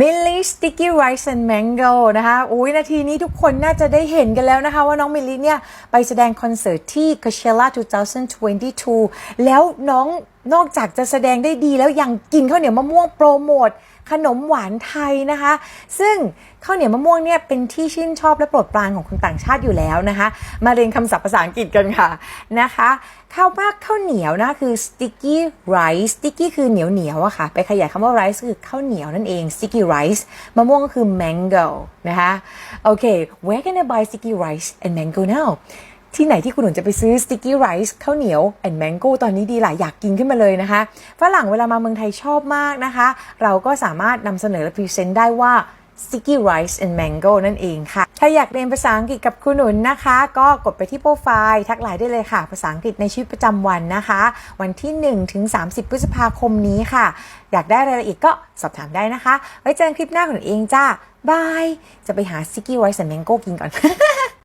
มิลลี่สติกกี้ไรซ์แอนด์แมงโกนะคะอุ้ยนาทีนี้ทุกคนน่าจะได้เห็นกันแล้วนะคะ ว่าน้องมิลลี่เนี่ย ไปแสดงคอนเสิร์ตที่ Coachella 2022 แล้วน้อง นอกจากจะแสดงได้ดีแล้วยังกินข้าวเหนียวมะม่วงโปรโมทขนมหวานไทยนะคะ ซึ่งข้าวเหนียวมะม่วงเนี่ยเป็นที่ชื่นชอบและโปรดปรานของคนต่างชาติอยู่แล้วนะคะ มาเรียนคำศัพท์ภาษาอังกฤษกันค่ะนะคะข้าวมากข้าวเหนียวนะคือ sticky rice sticky คือเหนียวเหนียวอะค่ะ ไปขยายคำว่า rice คือข้าวเหนียวนั่นเอง sticky rice มะม่วงก็คือ mango นะคะโอเค where can I buy sticky rice and mango now ที่ไหนที่คุณหนุนจะไปซื้อ sticky rice ข้าวเหนียว and mango ตอนนี้ดีหลายอยากกินขึ้นมาเลยนะคะฝรั่งเวลามาเมืองไทยชอบมากนะคะ เราก็สามารถนำเสนอและพรีเซนต์ได้ว่า sticky rice and mango นั่นเองค่ะ ถ้าอยากเรียนภาษาอังกฤษกับคุณหนุนนะคะ ก็กดไปที่โปรไฟล์ทักไลน์ได้เลยค่ะ ภาษาอังกฤษในชีวิตประจำวันนะคะ วันที่ 1 ถึง 30 พฤษภาคมนี้ค่ะ อยากได้รายละเอียดก็สอบถามได้นะคะ ไว้เจอกันคลิปหน้าของหนูเองจ้าบาย จะไปหา sticky rice and mango กินก่อน